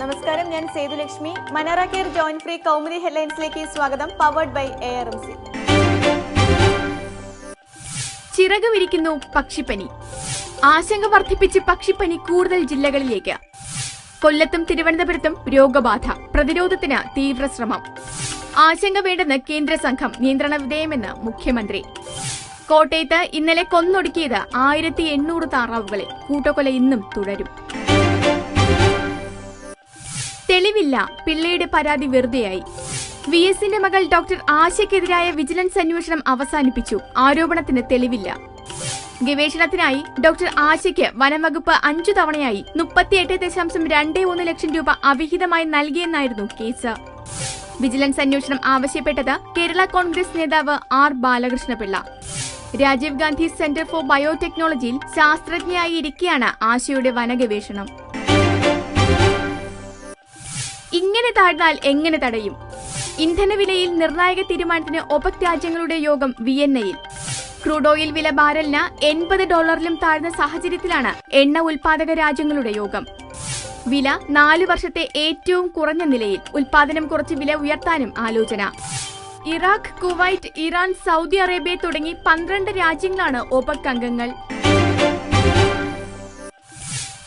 നമസ്കാരം ഞാൻ Sethulakshmi Manara care joint free Kaumudi ഹെഡ്ലൈൻസിലേക്ക് സ്വാഗതം powered by A R M C ചിറക് വിരിക്കുന്നു പക്ഷിപ്പനി. ആശങ്ക വർദ്ധിപ്പിച്ച് പക്ഷിപ്പനി കൂടുതൽ ജില്ലകളിലേക്ക്. കൊല്ലത്തും തിരുവനന്തപുരത്തും രോഗബാധ പ്രതിരോധത്തിന് തീവ്ര ശ്രമം. ആശങ്ക വേണ്ടെന്ന് കേന്ദ്ര സംഘം നിയന്ത്രണ വിധേയമെന്ന് മുഖ്യമന്ത്രി. കോട്ടയത്ത് ഇന്നലെ കൊന്നൊടുക്കിയത് ആയിരത്തി എണ്ണൂറ് താറാവുകളെ. കൂട്ടക്കൊല ഇന്നും തുടരും. തെളിവില്ല. പിള്ളയുടെ പരാതി വെറുതെയായി. വി എസിന്റെ മകൾ ഡോക്ടർ ആശയ്ക്കെതിരായ വിജിലൻസ് അന്വേഷണം അവസാനിപ്പിച്ചു. ആരോപണത്തിന് തെളിവില്ല. ഗവേഷണത്തിനായി ഡോക്ടർ ആശയ്ക്ക് വനംവകുപ്പ് അഞ്ചു തവണയായി മുപ്പത്തിയെട്ട് ദശാംശം രണ്ട് ഒന്ന് ലക്ഷം രൂപ അവിഹിതമായി നൽകിയെന്നായിരുന്നു കേസ്. വിജിലൻസ് അന്വേഷണം ആവശ്യപ്പെട്ടത് കേരള കോൺഗ്രസ് നേതാവ് R Balakrishnapillai. Rajiv Gandhi centre for ബയോടെക്നോളജിയിൽ ശാസ്ത്രജ്ഞയായി ഇരിക്കെയാണ് ആശയുടെ വനഗവേഷണം. ഇങ്ങനെ താഴ്ന്നാൽ എങ്ങനെ തടയും? ഇന്ധനവിലയിൽ നിർണായക തീരുമാനത്തിന് ഒപക് രാജ്യങ്ങളുടെ യോഗം വിയന്നയിൽ. ക്രൂഡ് ഓയിൽ വില ബാരലിന് എൺപത് ഡോളറിലും താഴ്ന്ന സാഹചര്യത്തിലാണ് എണ്ണ ഉൽപാദക രാജ്യങ്ങളുടെ യോഗം. വില നാലു വർഷത്തെ ഏറ്റവും കുറഞ്ഞ നിലയിൽ ഉൽപാദനം കുറച്ച് വില ഉയർത്താനും ആലോചന. Iraq Kuwait Iran Saudi Arabia തുടങ്ങി പന്ത്രണ്ട് രാജ്യങ്ങളാണ് ഒപക് അംഗങ്ങൾ.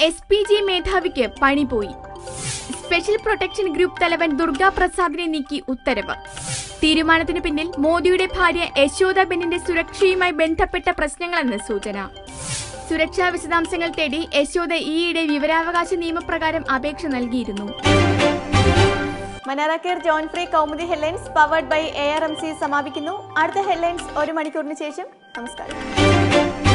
എസ് പി ജി മേധാവിക്ക് പണി പോയി സ്പെഷ്യൽ പ്രൊട്ടക്ഷൻ ഗ്രൂപ്പ് തലവൻ ദുർഗാ പ്രസാദിനെ നീക്കി ഉത്തരവ്. തീരുമാനത്തിന് പിന്നിൽ മോദിയുടെ ഭാര്യ യശോദ ബെന്നിന്റെ സുരക്ഷയുമായി ബന്ധപ്പെട്ട പ്രശ്നങ്ങളെന്ന് സൂചന. സുരക്ഷാ വിശദാംശങ്ങൾ തേടി യശോദ ഈയിടെ വിവരാവകാശ നിയമപ്രകാരം അപേക്ഷ നൽകിയിരുന്നു. Manara care joint free Kaumudi headlines powered by A R M C സമാപിക്കുന്നു. അടുത്ത ഹെഡ്ലൈൻസ് ഒരു മണിക്കൂറിന് ശേഷം. നമസ്കാരം.